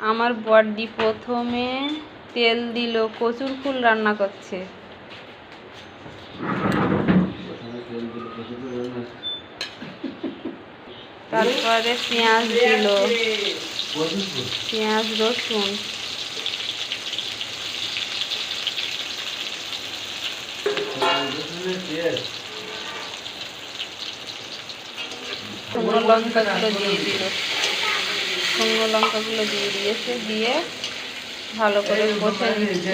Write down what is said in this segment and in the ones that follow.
আমার বড্ডি প্রথমে তেল দিল, কচুর ফুল রান্না করছে। তারপরে পেঁয়াজ দিল। পেঁয়াজ, রসুন। লঙ্কাগুলো দিয়ে দিল। শুকনো লঙ্কাগুলো দিয়ে দিয়েছে, দিয়ে ভালো করে কষে নিচ্ছে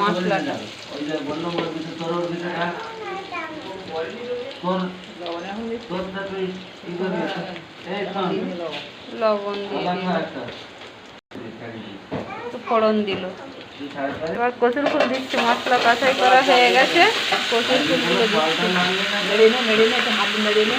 মশলাটা। লবণ দিয়ে ফোড়ন দিল। এবার কচুর ফুল দিচ্ছে, মশলা কাঁচাই করা হয়ে গেছে। কচুর ফুলগুলো দিচ্ছে। মেরে নে হাত মেরে নে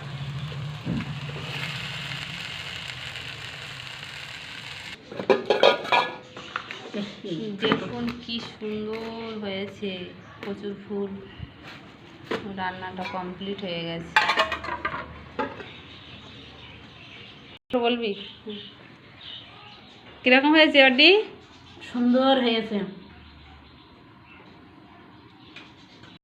দেখুন কি সুন্দর হয়েছে। প্রচুর ফুল। রান্নাটা কমপ্লিট হয়ে গেছে। বলবি? কীরকম হয়েছে অডি সুন্দর হয়েছে।